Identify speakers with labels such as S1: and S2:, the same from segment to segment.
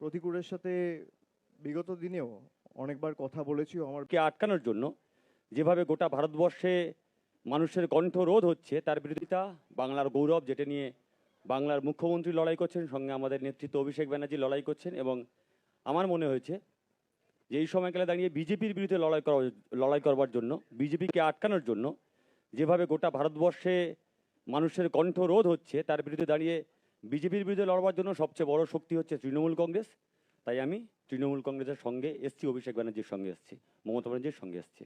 S1: প্রতিকূলের সাথে বিগত দিনেও অনেকবার কথা বলেছি, ও আমার
S2: কে আটকানোর জন্য যেভাবে গোটা ভারতবর্ষে মানুষের কণ্ঠ রোধ হচ্ছে, তার বিরোধিতা, বাংলার গৌরব যেটা নিয়ে বাংলার মুখ্যমন্ত্রী লড়াই করছেন, সঙ্গে আমাদের নেতৃত্ব অভিষেক ব্যানার্জি লড়াই করছেন এবং আমার মনে হয়েছে যে এই সময়কালে দাঁড়িয়ে বিজেপির বিরুদ্ধে লড়াই করা, লড়াই করবার জন্য, বিজেপিকে আটকানোর জন্য যেভাবে গোটা ভারতবর্ষে মানুষের কণ্ঠ রোধ হচ্ছে, তার বিরুদ্ধে দাঁড়িয়ে বিজেপির বিরুদ্ধে লড়বার জন্য সবচেয়ে বড় শক্তি হচ্ছে তৃণমূল কংগ্রেস। তাই আমি তৃণমূল কংগ্রেসের সঙ্গে এসছি, অভিষেক ব্যানার্জির সঙ্গে এসছি, মমতা ব্যানার্জির সঙ্গে এসছি।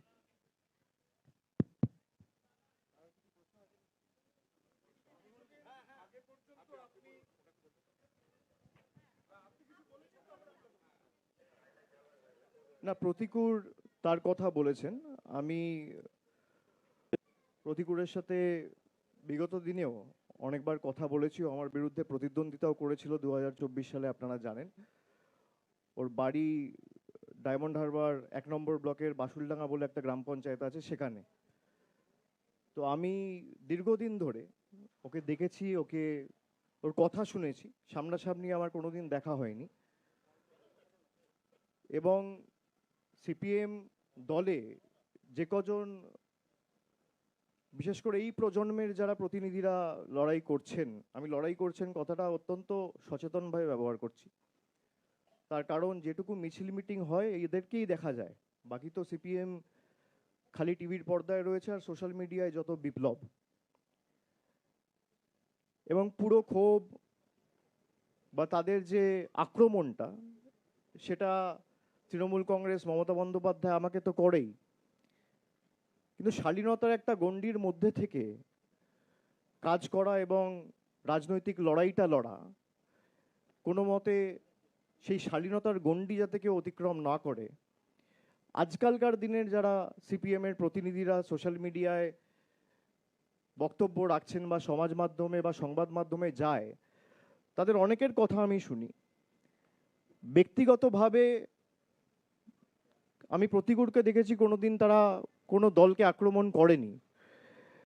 S1: না, প্রতিকূর তার কথা বলেছেন। আমি প্রতিকূরের সাথে বিগত দিনেও অনেকবার কথা বলেছি আমার বিরুদ্ধে প্রতিদ্বন্দ্বিতাও করেছিল দু হাজার চব্বিশ সালে, আপনারা জানেন। ওর বাড়ি ডায়মন্ড হারবার এক নম্বর ব্লকের বাসুলডাঙ্গা বলে একটা গ্রাম পঞ্চায়েত আছে সেখানে। তো আমি দীর্ঘদিন ধরে ওকে দেখেছি, ওকে, ওর কথা শুনেছি, সামনাসামনি আমার কোনোদিন দেখা হয়নি। এবং সিপিএম দলে যে কজন বিশেষ করে এই প্রজন্মের যারা প্রতিনিধিরা লড়াই করছেন, আমি লড়াই করছেন কথাটা অত্যন্ত সচেতনভাবে ব্যবহার করছি। তার কারণ যেটুকু মিছিল মিটিং হয়, এদেরকেই দেখা যায়। বাকি তো সিপিএম খালি টিভির পর্দায় রয়েছে আর সোশ্যাল মিডিয়ায় যত বিপ্লব। এবং পুরো ক্ষোভ বা তাদের যে আক্রমণটা, সেটা তৃণমূল কংগ্রেস, মমতা বন্দ্যোপাধ্যায় আমাকে তো করেই। কিন্তু শালীনতার একটা গণ্ডির মধ্যে থেকে কাজ করা এবং রাজনৈতিক লড়াইটা লড়া, কোনো মতে সেই শালীনতার গণ্ডি যাতে কেউ অতিক্রম না করে। আজকালকার দিনের যারা সিপিএমের প্রতিনিধিরা সোশ্যাল মিডিয়ায় বক্তব্য রাখছেন বা সমাজ মাধ্যমে বা সংবাদ মাধ্যমে যায়, তাদের অনেকের কথা আমি শুনি। ব্যক্তিগতভাবে আমি প্রতিকূলকে দেখেছি কোনোদিন তারা কোনো দলকে আক্রমণ করেনি।